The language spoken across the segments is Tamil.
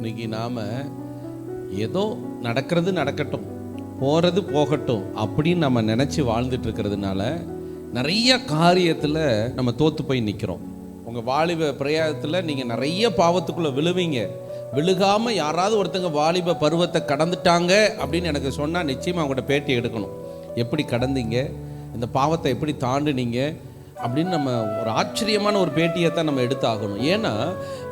இன்னைக்கு நாம் ஏதோ நடக்கிறது நடக்கட்டும் போகிறது போகட்டும் அப்படின்னு நம்ம நினச்சி வாழ்ந்துட்டு இருக்கிறதுனால நிறைய காரியத்தில் நம்ம தோற்று போய் நிற்கிறோம் உங்கள் வாலிப பிரயாதத்தில் நீங்கள் நிறைய பாவத்துக்குள்ளே விழுவீங்க. விழுகாமல் யாராவது ஒருத்தங்க வாலிப பருவத்தை கடந்துட்டாங்க அப்படின்னு எனக்கு சொன்னால் நிச்சயமாக அவங்கள்ட்ட பேட்டி எடுக்கணும். எப்படி கடந்தீங்க? இந்த பாவத்தை எப்படி தாண்டுனீங்க? அப்படின்னு நம்ம ஒரு ஆச்சரியமான ஒரு பேட்டியை தான் நம்ம எடுத்தாகணும். ஏன்னா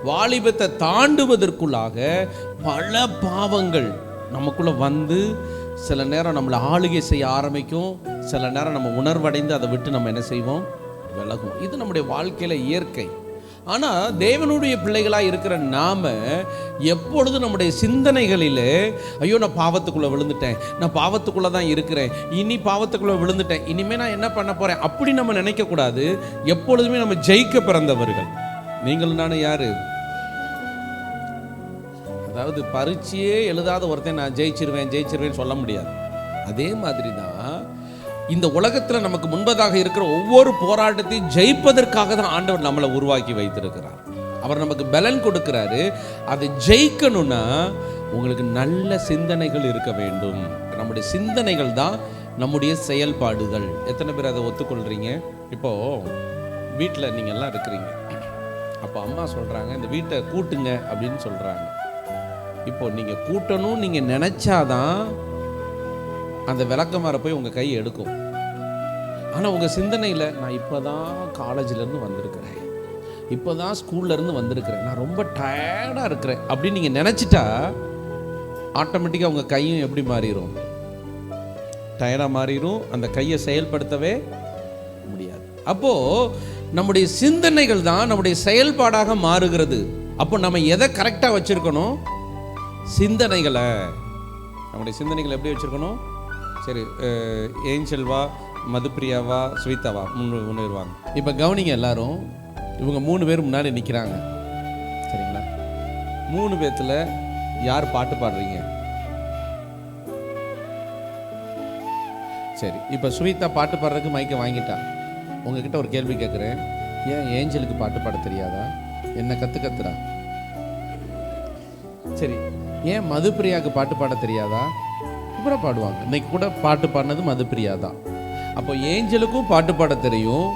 வாலிபத்தை தாண்டுவதற்குள்ளாக பல பாவங்கள் நமக்குள்ளே வந்து சில நேரம் நம்மளை ஆளுகை செய்ய ஆரம்பிக்கும் சில நேரம் நம்ம உணர்வடைந்து அதை விட்டு நம்ம என்ன செய்வோம்? விலகும் இது நம்முடைய வாழ்க்கையில் இயற்கை. ஆனால் தேவனுடைய பிள்ளைகளாக இருக்கிற நாம எப்பொழுது நம்முடைய சிந்தனைகளிலே ஐயோ நான் பாவத்துக்குள்ளே விழுந்துட்டேன். நான் பாவத்துக்குள்ளே தான் இருக்கிறேன். இனி பாவத்துக்குள்ளே விழுந்துட்டேன். இனிமேல் நான் என்ன பண்ண போகிறேன் அப்படி நம்ம நினைக்கக்கூடாது. எப்பொழுதுமே நம்ம ஜெயிக்க பிறந்தவர்கள். நீங்கள் நானும் யார்? அதாவது பரீட்சையே எழுதாத ஒருத்தன் நான் ஜெயிச்சிருவேன் ஜெயிச்சிருவேன் சொல்ல முடியாது. அதே மாதிரி தான் இந்த உலகத்தில் நமக்கு முன்பதாக இருக்கிற ஒவ்வொரு போராட்டத்தையும் ஜெயிப்பதற்காக தான் ஆண்டவர் நம்மளை உருவாக்கி வைத்திருக்கிறார். அவர் நமக்கு பலன் கொடுக்கிறாரு. அதை ஜெயிக்கணும்னா உங்களுக்கு நல்ல சிந்தனைகள் இருக்க வேண்டும். நம்முடைய சிந்தனைகள் தான் நம்முடைய செயல்பாடுகள். எத்தனை பேர் அதை ஒத்துக்கொள்றீங்க? இப்போ வீட்டில் நீங்கள் எல்லாம் இருக்கிறீங்க. அப்போ அம்மா சொல்கிறாங்க இந்த வீட்டை கூட்டுங்க அப்படின்னு சொல்கிறாங்க இப்போ நீங்கள் கூட்டணும் நீங்கள் நினச்சாதான் அந்த விளக்கமாற போய் உங்கள் கை எடுக்கும். ஆனால் உங்கள் சிந்தனையில் நான் இப்போ தான் காலேஜிலேருந்து வந்திருக்கிறேன். இப்போ தான் ஸ்கூல்லேருந்து வந்திருக்கிறேன். நான் ரொம்ப டயர்டாக இருக்கிறேன். அப்படின்னு நீங்கள் நினச்சிட்டா ஆட்டோமேட்டிக்காக உங்கள் கையும் எப்படி மாறிடும் டயர்டாக மாறிடும் அந்த கையை செயல்படுத்தவே முடியாது. அப்போது நம்முடைய சிந்தனைகள் தான் நம்முடைய செயல்பாடாக மாறுகிறது. அப்போ நம்ம எதை கரெக்டாக வச்சுருக்கணும்? சிந்தனைகளை. நம்முடைய சிந்தனைகளை எப்படி வச்சுருக்கணும்? சரி அஹ், செல்வா மதுப்பிரியாவா ஸ்வீதாவா முன்னு முன்னிடுவாங்க இப்போ கவனிங்க எல்லாரும் இவங்க மூணு பேர் முன்னாடி நிற்கிறாங்க சரிங்களா? மூணு பேத்துல யார் பாட்டு பாடுறீங்க? சரி இப்போ சுவிதா பாட்டு பாடுறதுக்கு மைக்கை வாங்கிட்டா. உங்ககிட்ட ஒரு கேள்வி கேட்குறேன் ஏன் ஏஞ்சலுக்கு பாட்டு பாட தெரியாதா? என்ன கற்று கத்துறா? சரி ஏன் மதுப்பிரியாவுக்கு பாட்டு பாட தெரியாதா? அப்புறம் பாடுவாங்க. இன்னைக்கு கூட பாட்டு பாடினது மதுப்பிரியா தான். அப்போ ஏஞ்சலுக்கும் பாட்டு பாட தெரியும்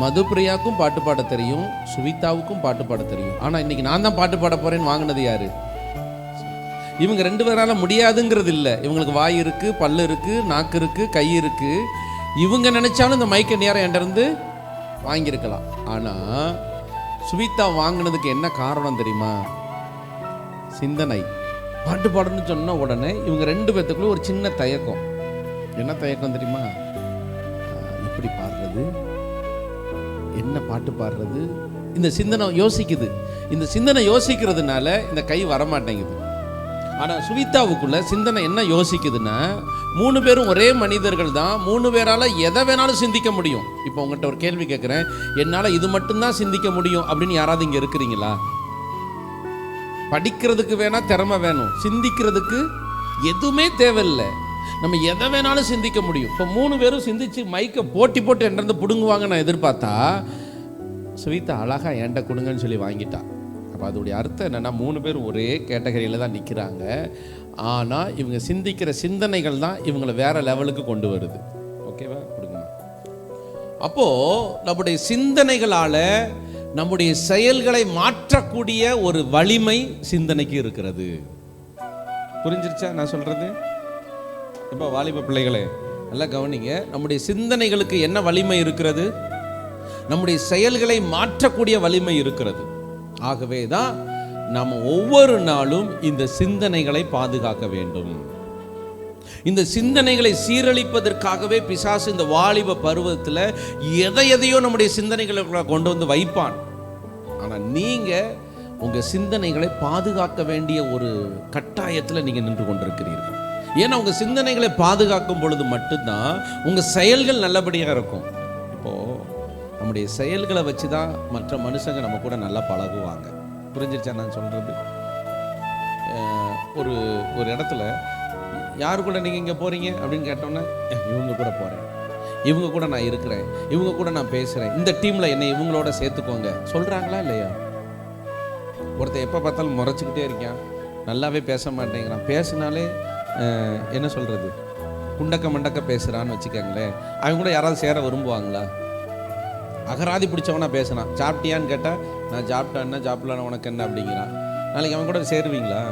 மதுப்பிரியாவுக்கும் பாட்டு பாட தெரியும் சுவிதாவுக்கும் பாட்டு பாட தெரியும். ஆனால் இன்றைக்கி நான் தான் பாட்டு பாட போறேன்னு வாங்கினது யாரு? இவங்க ரெண்டு பேரால் முடியாதுங்கிறது இல்லை. இவங்களுக்கு வாய் இருக்குது பல்லு இருக்குது நாக்கு இருக்குது கை இருக்குது இவங்க நினச்சாலும் இந்த மைக்கை நேரம் என்கிட்ட இருந்து வாங்கியிருக்கலாம். ஆனால் சுவிதா வாங்கினதுக்கு என்ன காரணம் தெரியுமா? சிந்தனை. பாட்டு பாடணும்னு சொன்ன உடனே இவங்க ரெண்டு பேர்த்துக்குள்ளே ஒரு சின்ன தயக்கம். என்ன தயக்கம் தெரியுமா? எப்படி பாடுறது? என்ன பாட்டு பாடுறது? இந்த சிந்தனை யோசிக்குது. இந்த சிந்தனை யோசிக்கிறதுனால இந்த கை வரமாட்டேங்குது. ஆனால் சுவிதாவுக்குள்ள சிந்தனை என்ன யோசிக்குதுன்னா மூணு பேரும் ஒரே மனிதர்கள் தான் மூணு பேரால் எதை வேணாலும் சிந்திக்க முடியும். இப்போ உங்கள்கிட்ட ஒரு கேள்வி கேட்குறேன் என்னால் இது மட்டும்தான் சிந்திக்க முடியும் அப்படின்னு யாராவது இங்கே இருக்கிறீங்களா? படிக்கிறதுக்கு வேணால் திறமை வேணும். சிந்திக்கிறதுக்கு எதுவுமே தேவையில்லை. நம்ம எதை வேணாலும் சிந்திக்க முடியும். இப்போ மூணு பேரும் சிந்திச்சு மைக்கை போட்டி போட்டு என்றது பிடுங்குவாங்க நான் எதிர்பார்த்தா சுவிதா அழகா என்கிட்ட கொடுங்கன்னு சொல்லி வாங்கிட்டா. அப்போ அதோடைய அர்த்தம் என்னன்னா மூணு பேரும் ஒரே கேட்டகரியில் தான் நிற்கிறாங்க ஆனால் இவங்க சிந்திக்கிற சிந்தனைகள் தான் இவங்களை வேற லெவலுக்கு கொண்டு வருது. ஓகேவா கொடுங்க. அப்போ நம்முடைய சிந்தனைகளால நம்முடைய செயல்களை மாற்றக்கூடிய ஒரு வலிமை சிந்தனைக்கு இருக்கிறது. புரிஞ்சிருச்சா நான் சொல்றது? இப்போ வாலிப பிள்ளைகளே நல்லா கவனிங்க. நம்முடைய சிந்தனைகளுக்கு என்ன வலிமை இருக்கிறது? நம்முடைய செயல்களை மாற்றக்கூடிய வலிமை இருக்கிறது. ஆகவே தான் நாம் ஒவ்வொரு நாளும் இந்த சிந்தனைகளை பாதுகாக்க வேண்டும். இந்த சிந்தனைகளை சீரழிப்பதற்காகவே பிசாசு இந்த வாலிப பருவத்தில் எதை எதையோ நம்முடைய சிந்தனைகளை கொண்டு வந்து வைப்பான். ஆனால் நீங்கள் உங்கள் சிந்தனைகளை பாதுகாக்க வேண்டிய ஒரு கட்டாயத்தில் நீங்கள் நின்று கொண்டிருக்கிறீர்கள். ஏன்னா உங்கள் சிந்தனைகளை பாதுகாக்கும் பொழுது மட்டும்தான் உங்கள் செயல்கள் நல்லபடியாக இருக்கும். இப்போது நம்முடைய செயல்களை வச்சு தான் மற்ற மனுஷங்க நம்ம கூட நல்லா பழகுவாங்க. புரிஞ்சிருச்சா நான் சொல்கிறது ஒரு ஒரு இடத்துல யார் கூட நீங்கள் இங்கே போகிறீங்க அப்படின்னு கேட்டோன்னே இவங்க கூட போகிறேன் இவங்க கூட நான் இருக்கிறேன். இவங்க கூட நான் பேசுகிறேன் இந்த டீமில் என்னை இவங்களோட சேர்த்துக்கோங்க. சொல்கிறாங்களா இல்லையா? ஒருத்தன் எப்போ பார்த்தாலும் முறைச்சிக்கிட்டே இருக்கான். நல்லாவே பேச மாட்டேங்கிறான். பேசினாலே என்ன சொல்கிறது குண்டக்க மண்டக்க பேசுகிறான்னு வச்சுக்கோங்களேன். அவங்க கூட யாராவது சேர விரும்புவாங்களா? அகராதி பிடிச்சவனா பேசுனான் சாப்பிட்டியான்னு கேட்டால் நான் சாப்பிட்டேன்னா சாப்பிடலான்னு உனக்கு என்ன? அப்படிங்கிறான். நாளைக்கு அவன் கூட சேருவீங்களா?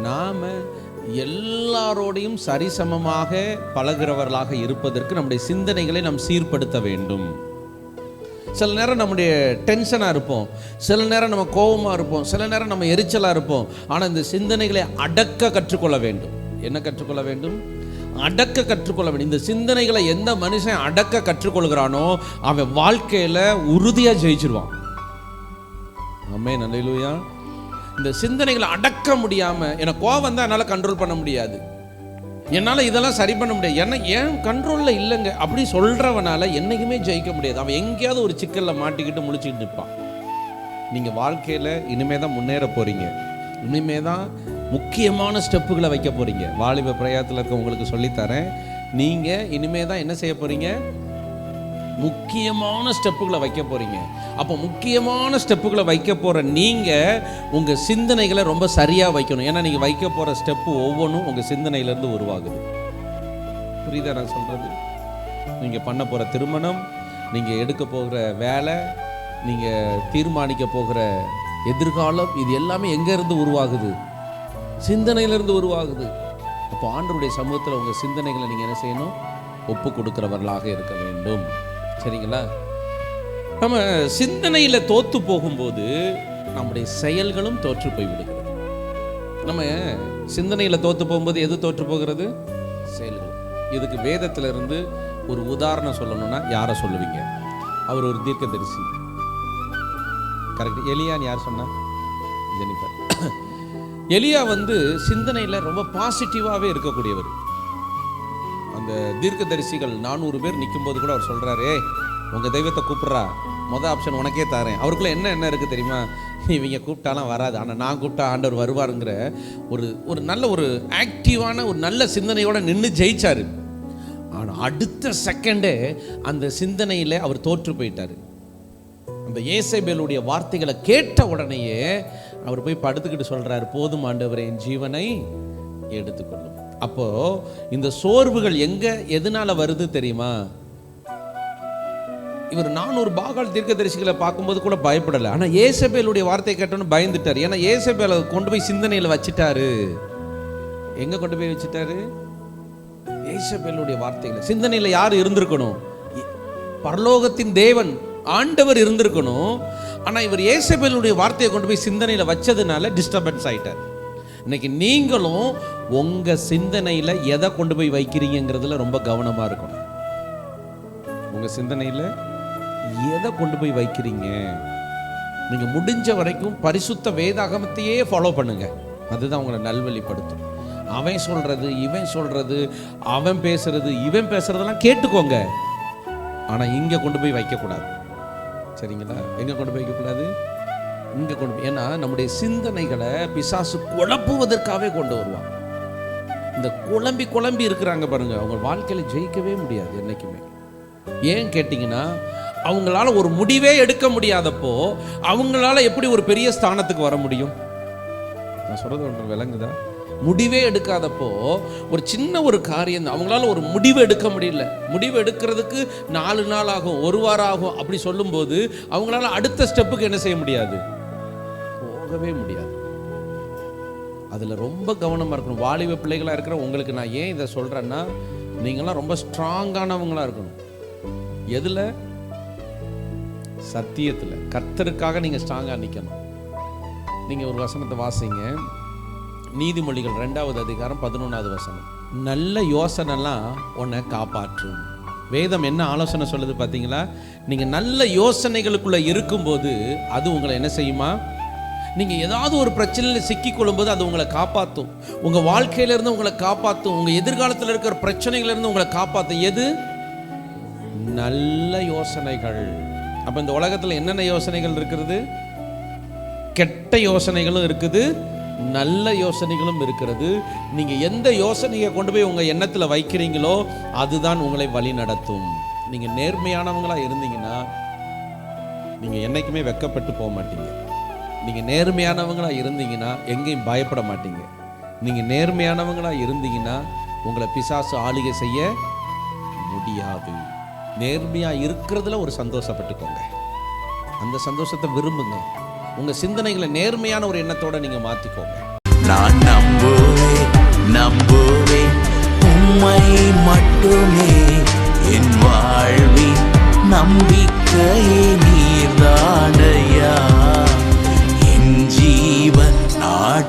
நாம் எல்லாரோடையும் சரிசமமாக பழகிறவர்களாக இருப்பதற்கு நம்முடைய சிந்தனைகளை நாம் சீர்படுத்த வேண்டும். சில நேரம் நம்முடைய டென்ஷனாக இருப்போம். சில நேரம் நம்ம கோபமாக இருப்போம். சில நேரம் நம்ம எரிச்சலாக இருப்போம். ஆனால் இந்த சிந்தனைகளை அடக்க கற்றுக்கொள்ள வேண்டும். என்ன கற்றுக்கொள்ள வேண்டும்? அடக்க கற்றுக்கொள்ள வேண்டும். இந்த சிந்தனைகளை எந்த மனுஷன் அடக்க கற்றுக்கொள்கிறானோ அவன் வாழ்க்கையில் உறுதியாக ஜெயிச்சிருவான். அம்மே நல்லையிலுயா இந்த சிந்தனைகளை அடக்க முடியாமல் எனக்கு கோவம் தான் என்னால் கண்ட்ரோல் பண்ண முடியாது. என்னால் இதெல்லாம் சரி பண்ண முடியாது. ஏன்னா ஏன் கண்ட்ரோலில் இல்லைங்க? அப்படி சொல்கிறவனால என்னைக்குமே ஜெயிக்க முடியாது. அவன் எங்கேயாவது ஒரு சிக்கலில் மாட்டிக்கிட்டு முழிச்சிக்கிட்டு நிற்பான் நீங்கள் வாழ்க்கையில் இனிமே தான் முன்னேற போகிறீங்க இனிமே தான் முக்கியமான ஸ்டெப்புகளை வைக்க போகிறீங்க வாலிப பிரயாத்தில் இருக்க உங்களுக்கு சொல்லித்தரேன். நீங்கள் இனிமே தான் என்ன செய்ய போகிறீங்க முக்கியமான ஸ்டெப்புகளை வைக்க போகிறீங்க அப்போ முக்கியமான ஸ்டெப்புகளை வைக்க போகிற நீங்கள் உங்கள் சிந்தனைகளை ரொம்ப சரியாக வைக்கணும். ஏன்னா நீங்கள் வைக்க போகிற ஸ்டெப்பு ஒவ்வொன்றும் உங்கள் சிந்தனையிலேருந்து உருவாகுது. புரியுதா நான் சொல்கிறது நீங்கள் பண்ண போகிற திருமணம் நீங்கள் எடுக்க போகிற வேலை நீங்கள் தீர்மானிக்க போகிற எதிர்காலம் இது எல்லாமே எங்கேருந்து உருவாகுது? சிந்தனையிலேருந்து உருவாகுது. அப்போ ஆண்டருடைய சமூகத்தில் உங்கள் சிந்தனைகளை நீங்கள் என்ன செய்யணும்? ஒப்பு கொடுக்கிறவர்களாக இருக்க வேண்டும். சரிங்களா? நம்ம சிந்தனையில் தோற்று போகும்போது நம்முடைய செயல்களும் தோற்று போய்விடுகிறது. நம்ம சிந்தனையில் தோற்று போகும்போது எது தோற்று போகிறது? செயல்கள். இதுக்கு வேதத்திலிருந்து ஒரு உதாரணம் சொல்லணும்னா யாரை சொல்லுவீங்க? அவர் ஒரு தீர்க்கதரிசி. கரெக்ட் எலியான்னு யார் சொன்னா? ஜெனிஃபர். எலியா வந்து சிந்தனையில் ரொம்ப பாசிட்டிவாகவே இருக்கக்கூடியவர். அந்த தீர்க்கதரிசிகள் நானூறு பேர் நிற்கும்போது கூட அவர் சொல்கிறாரு உங்கள் தெய்வத்தை கூப்பிட்றா. மொதல் ஆப்ஷன் உனக்கே தரேன். அவருக்குள்ள என்ன என்ன இருக்குது தெரியுமா? இவங்க கூப்பிட்டாலாம் வராது. ஆனால் நான் கூப்பிட்டா ஆண்டவர் வருவாருங்கிற ஒரு ஒரு நல்ல ஒரு ஆக்டிவான ஒரு நல்ல சிந்தனையோட நின்று ஜெயிச்சார். ஆனால் அடுத்த செகண்டே அந்த சிந்தனையில் அவர் தோற்று போயிட்டாரு. அந்த ஏசைபேலுடைய வார்த்தைகளை கேட்ட உடனேயே அவர் போய் படுத்துக்கிட்டு சொல்கிறார் போதும் ஆண்டவரே என் ஜீவனை எடுத்துக்கொள்ள அப்போ இந்த சோர்வுகள் எங்க எதனால வருது தெரியுமா? இவர் நானூறு பாகால் தீர்க்கதரிசிகளை பார்க்கும்போது கூட பயப்படலை. ஆனால் ஏசபேலுடைய வார்த்தையை கேட்டோன்னு பயந்துட்டார். ஏன்னா ஏசபேல கொண்டு போய் சிந்தனையில் வச்சுட்டாரு. எங்க கொண்டு போய் வச்சுட்டாரு? ஏசபேலுடைய வார்த்தைகளை சிந்தனையில் யார் இருந்திருக்கணும்? பரலோகத்தின் தேவன் ஆண்டவர் இருந்திருக்கணும். ஆனால் இவர் ஏசபேலுடைய வார்த்தையை கொண்டு போய் சிந்தனையில் வச்சதுனால டிஸ்டர்பன்ஸ் ஆயிட்டார். இன்னைக்கு நீங்களும் உங்கள் சிந்தனையில் எதை கொண்டு போய் வைக்கிறீங்கிறதுல ரொம்ப கவனமாக இருக்கணும். உங்கள் சிந்தனையில் எதை கொண்டு போய் வைக்கிறீங்க? நீங்கள் முடிஞ்ச வரைக்கும் பரிசுத்த வேதாகமத்தையே ஃபாலோ பண்ணுங்க. அதுதான் உங்களை நல்வழிப்படுத்தும். அவன் சொல்கிறது இவன் சொல்கிறது அவன் பேசுறது இவன் பேசுறதெல்லாம் கேட்டுக்கோங்க. ஆனால் இங்கே கொண்டு போய் வைக்கக்கூடாது. சரிங்களா? எங்கே கொண்டு போய் வைக்கக்கூடாது? இங்கே கொண்டு ஏன்னா நம்முடைய சிந்தனைகளை பிசாசு குழப்புவதற்காகவே கொண்டு வருவான். இந்த குழம்பி குழம்பி இருக்கிறாங்க பாருங்க அவங்க வாழ்க்கையில் ஜெயிக்கவே முடியாது என்றைக்குமே ஏன் கேட்டிங்கன்னா அவங்களால ஒரு முடிவே எடுக்க முடியாதப்போ அவங்களால எப்படி ஒரு பெரிய ஸ்தானத்துக்கு வர முடியும்? நான் சொல்றது ஒன்று விளங்குதா? முடிவே எடுக்காதப்போ ஒரு சின்ன ஒரு காரியம் அவங்களால ஒரு முடிவு எடுக்க முடியல. முடிவு எடுக்கிறதுக்கு நாலு நாள் ஆகும் ஒரு வாரம் ஆகும் அப்படி சொல்லும்போது அவங்களால அடுத்த ஸ்டெப்புக்கு என்ன செய்ய முடியாது? போகவே முடியாது. அதில் ரொம்ப கவனமாக இருக்கணும். வாலிப பிள்ளைகளாக இருக்கிற உங்களுக்கு நான் ஏன் இதை சொல்கிறேன்னா நீங்களாம் ரொம்ப ஸ்ட்ராங்கானவங்களாக இருக்கணும். எதில்? சத்தியத்தில். கர்த்தருக்காக நீங்கள் ஸ்ட்ராங்காக நிற்கணும் நீங்கள் ஒரு வசனத்தை வாசிங்க. நீதிமொழிகள் ரெண்டாவது அதிகாரம் பதினொன்றாவது வசனம். நல்ல யோசனைலாம் உன்னை காப்பாற்றும். வேதம் என்ன ஆலோசனை சொல்லுது பார்த்தீங்களா நீங்கள் நல்ல யோசனைகளுக்குள்ள இருக்கும்போது அது உங்களை என்ன செய்யுமா? நீங்கள் ஏதாவது ஒரு பிரச்சனையில் சிக்கிக்கொள்ளும்போது அது உங்களை காப்பாற்றும் உங்கள் வாழ்க்கையிலேருந்து உங்களை காப்பாற்றும் உங்கள் எதிர்காலத்தில் இருக்கிற பிரச்சனைகளிலிருந்து உங்களை காப்பாற்றும் எது? நல்ல யோசனைகள். அப்போ இந்த உலகத்தில் என்னென்ன யோசனைகள் இருக்கிறது கெட்ட யோசனைகளும் இருக்குது. நல்ல யோசனைகளும் இருக்கிறது. நீங்கள் எந்த யோசனையை கொண்டு போய் உங்கள் எண்ணத்தில் வைக்கிறீங்களோ அதுதான் உங்களை வழி நடத்தும் நீங்கள் நேர்மையானவங்களாக இருந்தீங்கன்னா நீங்கள் என்றைக்குமே வெக்கப்பட்டு போக மாட்டீங்க. நீங்கள் நேர்மையானவங்களாக இருந்தீங்கன்னா எங்கேயும் பயப்பட மாட்டீங்க. நீங்கள் நேர்மையானவங்களாக இருந்தீங்கன்னா உங்களை பிசாசு ஆளுகை செய்ய முடியாது. நேர்மையாக இருக்கிறதுல ஒரு சந்தோஷப்பட்டுக்கோங்க. அந்த சந்தோஷத்தை விரும்புங்க. உங்கள் சிந்தனைகளை நேர்மையான ஒரு எண்ணத்தோடு நீங்கள் மாற்றிக்கோங்க நான் நம்புவேன் நம்புவேன் உண்மை மட்டுமே. என் வாழ்வி நம்பிக்கையே நீர்தானையா என் ஜீவன் நாட்களெல்லாம்